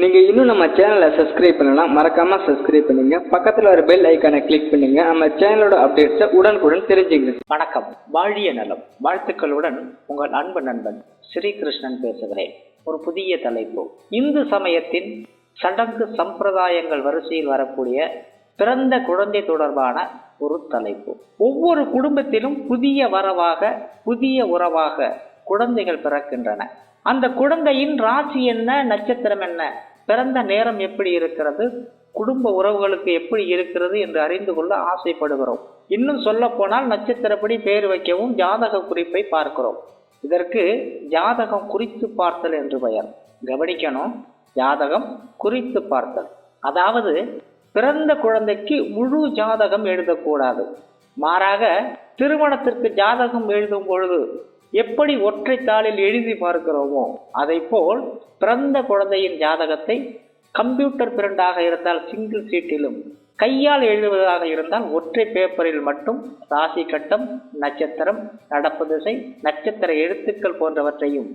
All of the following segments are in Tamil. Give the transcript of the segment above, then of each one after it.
நீங்கள் இன்னும் நம்ம சேனலை சப்ஸ்கிரைப் பண்ணலாம் மறக்காம சப்ஸ்கிரைப் பண்ணுங்க. பக்கத்தில் ஒரு பெல் ஐக்கானை கிளிக் பண்ணுங்க. நம்ம சேனலோட அப்டேட்ஸை உடனுக்குடன் தெரிஞ்சுங்க வணக்கம். வாழிய நலம். வாழ்த்துக்களுடன் உங்கள் அன்பு நண்பன் ஸ்ரீகிருஷ்ணன் பேசுகிறேன். ஒரு புதிய தலைப்பு. இந்து சமயத்தின் சடங்கு சம்பிரதாயங்கள் வரிசையில் வரக்கூடிய பிறந்த குழந்தை தொடர்பான ஒரு தலைப்பு. ஒவ்வொரு குடும்பத்திலும் புதிய வரவாக புதிய உறவாக குழந்தைகள் பிறக்கின்றன. அந்த குழந்தையின் ராசி என்ன நட்சத்திரம் என்ன? பிறந்த நேரம் எப்படி இருக்கிறது? குடும்ப உறவுகளுக்கு எப்படி இருக்கிறது என்று அறிந்து கொள்ள ஆசைப்படுகிறோம். இன்னும் சொல்ல போனால் நட்சத்திரப்படி பெயர் வைக்கவும் ஜாதக குறிப்பை பார்க்கிறோம். இதற்கு ஜாதகம் குறித்து பார்த்தல் என்று பெயர். கவனிக்கணும் ஜாதகம் குறித்து பார்த்தல். அதாவது பிறந்த குழந்தைக்கு முழு ஜாதகம் எழுதக்கூடாது. மாறாக திருமணத்திற்கு ஜாதகம் எழுதும் பொழுது எப்படி ஒற்றை தாளில் எழுதி பார்க்கிறோமோ அதை போல் பிறந்த குழந்தையின் ஜாதகத்தை கம்ப்யூட்டர் பிரிண்டாக இருந்தால் சிங்கிள் சீட்டிலும் கையால் எழுதுவதாக இருந்தால் ஒற்றை பேப்பரில் மட்டும் ராசி கட்டம் நட்சத்திரம் நடப்பு திசை நட்சத்திர எழுத்துக்கள் போன்றவற்றையும்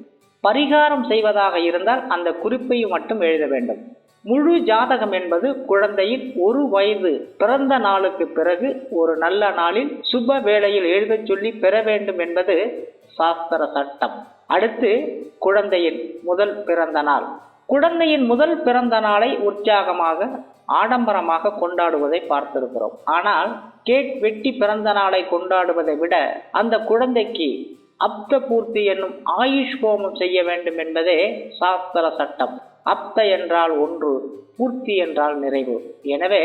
பரிகாரம் செய்வதாக இருந்தால் அந்த குறிப்பையும் மட்டும் எழுத வேண்டும். முழு ஜாதகம் என்பது குழந்தையின் ஒரு வயது பிறந்த நாளுக்கு பிறகு ஒரு நல்ல நாளில் சுப வேளையில் எழுதச் சொல்லி பெற வேண்டும் என்பது சாஸ்திர சட்டம். அடுத்து குழந்தையின் முதல் பிறந்த நாள். குழந்தையின் முதல் பிறந்த நாளை உற்சாகமாக ஆடம்பரமாக கொண்டாடுவதை பார்த்திருக்கிறோம். ஆனால் கேக் வெட்டி பிறந்த நாளை கொண்டாடுவதை விட அந்த குழந்தைக்கு அப்த பூர்த்தி என்னும் ஆயுஷ் ஹோமம் செய்ய வேண்டும் என்பதே சாஸ்திர சட்டம். அப்த என்றால் ஒன்று பூர்த்தி என்றால் நிறைவு. எனவே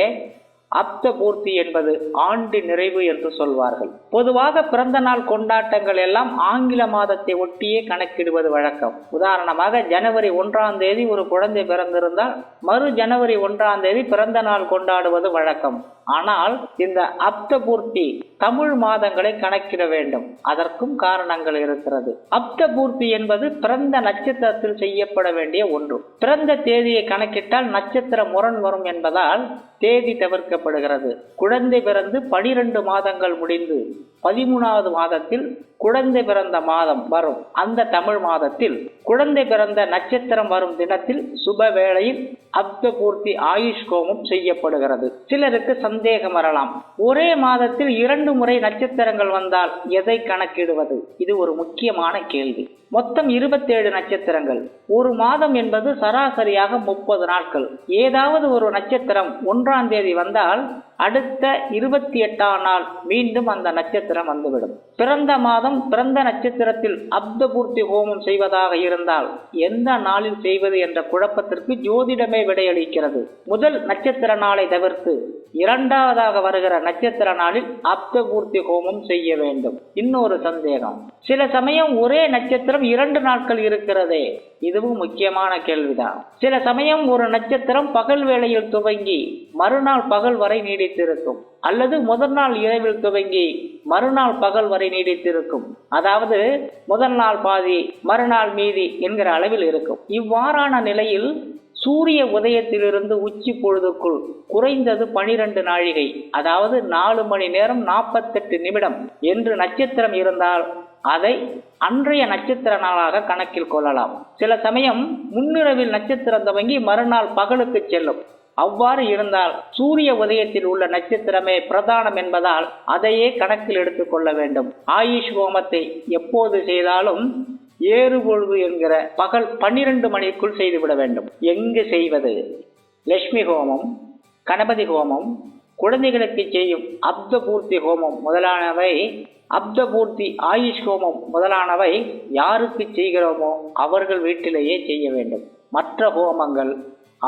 அப்த பூர்த்தி என்பது ஆண்டு நிறைவு என்று சொல்வார்கள். பொதுவாக பிறந்த நாள் கொண்டாட்டங்கள் எல்லாம் ஆங்கில மாதத்தை ஒட்டியே கணக்கிடுவது வழக்கம். உதாரணமாக ஜனவரி ஒன்றாம் தேதி ஒரு குழந்தை பிறந்திருந்தால் மறு ஜனவரி ஒன்றாம் தேதி பிறந்த நாள் கொண்டாடுவது வழக்கம். ஆனால் இந்த அப்தபூர்த்தி தமிழ் மாதங்களை கணக்கிட வேண்டும். அதற்கும் காரணங்கள் இருக்கிறது. அப்தபூர்த்தி என்பது பிறந்த நட்சத்திரத்தில் செய்யப்பட வேண்டிய ஒன்று. பிறந்த தேதியை கணக்கிட்டால் நட்சத்திர முரண் வரும் என்பதால் தேதி தவிர்க்கப்படுகிறது. குழந்தை பிறந்து பனிரெண்டு மாதங்கள் முடிந்து பதிமூணாவது மாதத்தில் குழந்தை பிறந்த மாதம் வரும். அந்த தமிழ் மாதத்தில் குழந்தை பிறந்த நட்சத்திரம் வரும் தினத்தில் சுப வேளையில் அப்த பூர்த்தி ஆயுஷ் கோமம் செய்யப்படுகிறது. சிலருக்கு சந்தேகம் வரலாம். ஒரே மாதத்தில் இரண்டு முறை நட்சத்திரங்கள் வந்தால் எதை கணக்கிடுவது? இது ஒரு முக்கியமான கேள்வி. மொத்தம் இருபத்தேழு நட்சத்திரங்கள். ஒரு மாதம் என்பது சராசரியாக முப்பது நாட்கள். ஏதாவது ஒரு நட்சத்திரம் ஒன்றாம் தேதி வந்தால் அடுத்த இருபத்தி எட்டாம் நாள் மீண்டும் அந்த நட்சத்திரம் வந்துவிடும். பிறந்த மாதம் பிறந்த நட்சத்திரத்தில் அப்த பூர்த்தி ஹோமம் செய்வதாக இருந்தால் எந்த நாளில் செய்வது என்ற குழப்பத்திற்கு ஜோதிடமே விடையளிக்கிறது. முதல் நட்சத்திர நாளை தவிர்த்து இரண்டாவதாக வருகிற நட்சத்திர நாளில் அப்த பூர்த்தி ஹோமம் செய்ய வேண்டும். இன்னொரு சந்தேகம். சில சமயம் ஒரே நட்சத்திரம் இரண்டு நாட்கள் இருக்கிறதே. இதுவும் முக்கியமான கேள்விதான். சில சமயம் ஒரு நட்சத்திரம் பகல் வேளையில் துவங்கி மறுநாள் பகல் வரை நீடி நீடித்திருக்கும். அல்லது முதல் நாள் இரவில் துவங்கி மறுநாள் பகல் வரை நீடித்திருக்கும். அதாவது முதல் நாள் பாதி மறுநாள் மீதி என்கிற அளவில் இருக்கும். இவ்வாறான நிலையில் சூரிய உதயத்திலிருந்து உச்சி பொழுதுக்குள் குறைந்தது பனிரெண்டு நாழிகை அதாவது நாலு மணி நேரம் நாற்பத்தெட்டு நிமிடம் என்று நட்சத்திரம் இருந்தால் அதை அன்றைய நட்சத்திர நாளாக கணக்கில் கொள்ளலாம். சில சமயம் முன்னிரவில் நட்சத்திரம் துவங்கி மறுநாள் பகலுக்கு செல்லும். அவ்வாறு இருந்தால் சூரிய உதயத்தில் உள்ள நட்சத்திரமே பிரதானம் என்பதால் அதையே கணக்கில் எடுத்துக்கொள்ள வேண்டும். ஆயுஷ் ஹோமத்தை எப்போது செய்தாலும் ஏறு பொழுது என்கிற பகல் பன்னிரண்டு மணிக்குள் செய்துவிட வேண்டும். எங்கு செய்வது? லட்சுமி ஹோமம் கணபதி ஹோமம் குழந்தைகளுக்கு செய்யும் அப்தபூர்த்தி ஹோமம் முதலானவை அப்தபூர்த்தி ஆயுஷ் ஹோமம் முதலானவை யாருக்கு செய்கிறோமோ அவர்கள் வீட்டிலேயே செய்ய வேண்டும். மற்ற ஹோமங்கள்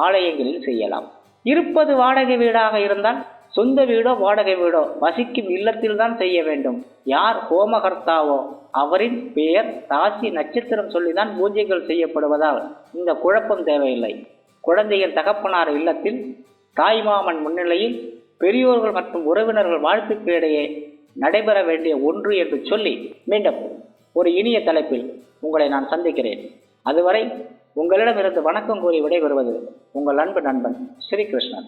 ஆலயங்களில் செய்யலாம். இருப்பது வாடகை வீடாக இருந்தால் சொந்த வீடோ வாடகை வீடோ வசிக்கும் இல்லத்தில் தான் செய்ய வேண்டும். யார் ஹோமகர்த்தாவோ அவரின் பெயர் ராசி நட்சத்திரம் சொல்லிதான் பூஜைகள் செய்யப்படுவதால் இந்த குழப்பம் தேவையில்லை. குழந்தையின் தகப்பனார் இல்லத்தில் தாய்மாமன் முன்னிலையில் பெரியோர்கள் மற்றும் உறவினர்கள் வாழ்த்துக்கு இடையே நடைபெற வேண்டிய ஒன்று என்று சொல்லி மீண்டும் ஒரு இனிய தலைப்பில் உங்களை நான் சந்திக்கிறேன். அதுவரை உங்களிடமிருந்து வணக்கம் கூறி விடைபெறுவது உங்கள் அன்பு நண்பன் ஸ்ரீகிருஷ்ணன்.